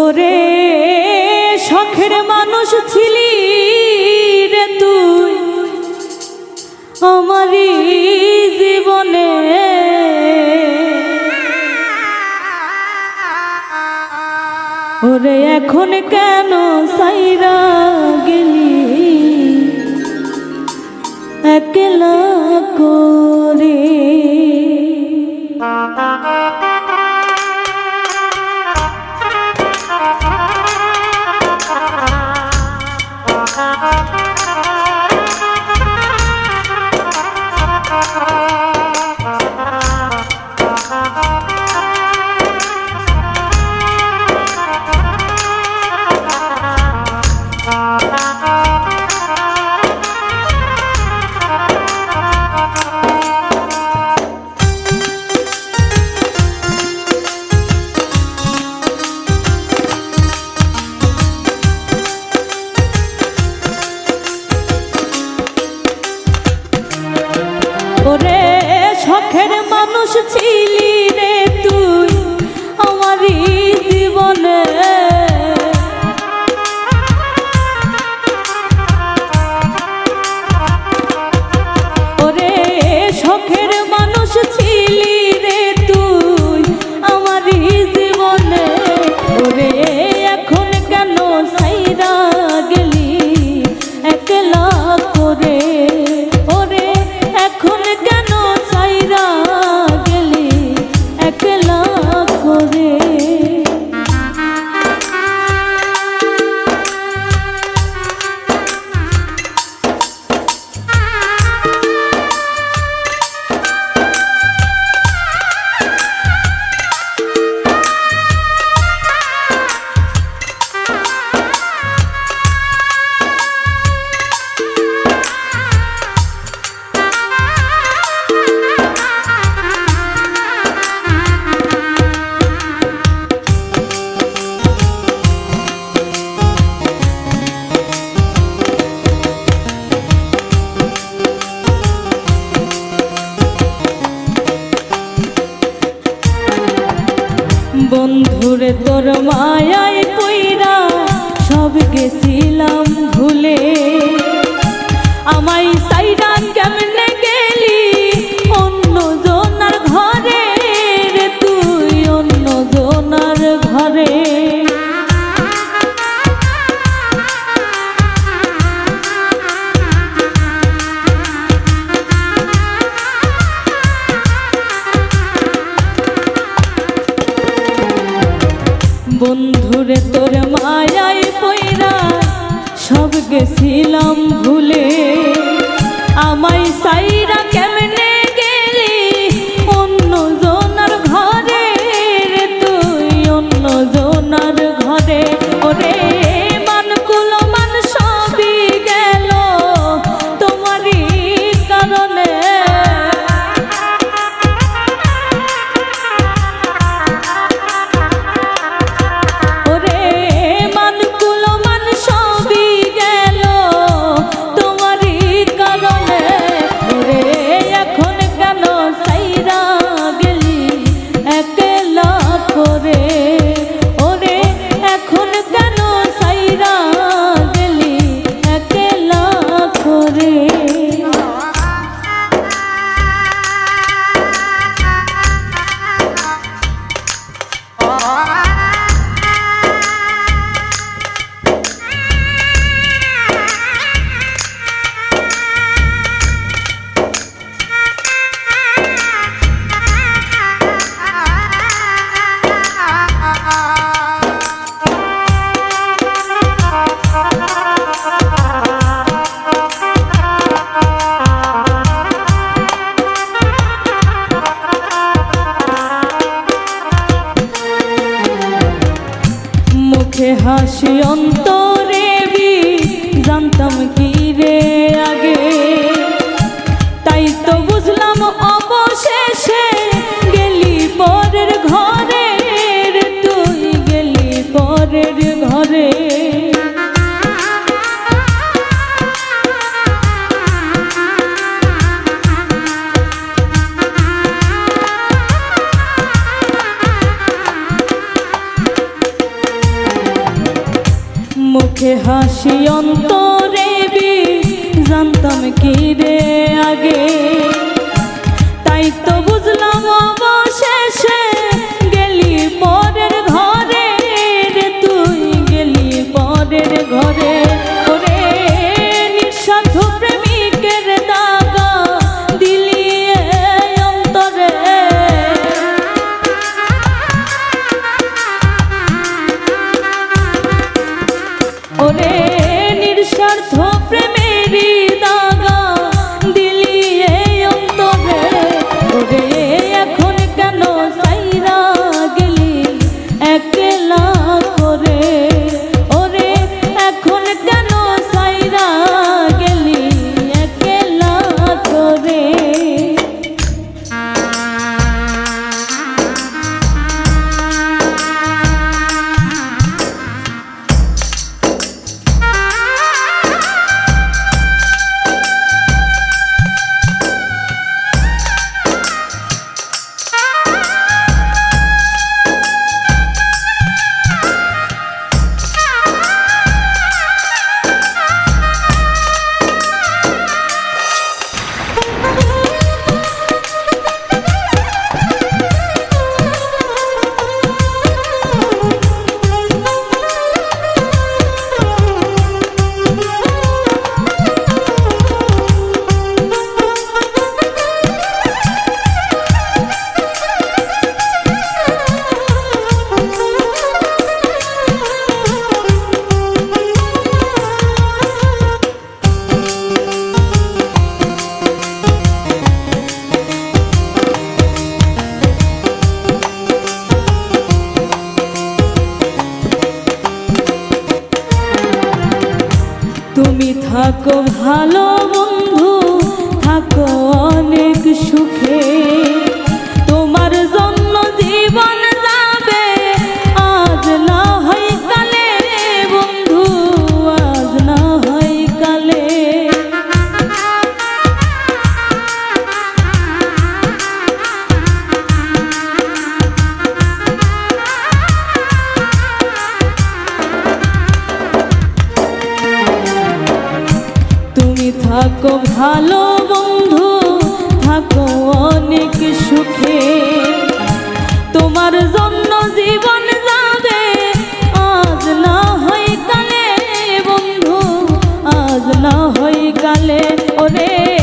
ওরে শখের মানুষ ছিলি রে তুই আমারই জীবনে। ওরে এখন কেন সাইরা গেলি? একলা করে। বসছি আমায় অন্য জোনার ঘরে রে তুই, অন্য জোনার ঘরে। বন্ধুরে তোর মায়ায় পয়রা সব গেছিলাম ভুলে। হাসি অন্ত হাসি অন্তরে বি জানতাম কি রে আগে? তাই তো ভালো থাকো ভালো বন্ধু, থাকো অনেক সুখে। তোমার জন্য জীবন যাবে, আজ না হয় কালে বন্ধু, আজ না হয় কালে ওরে।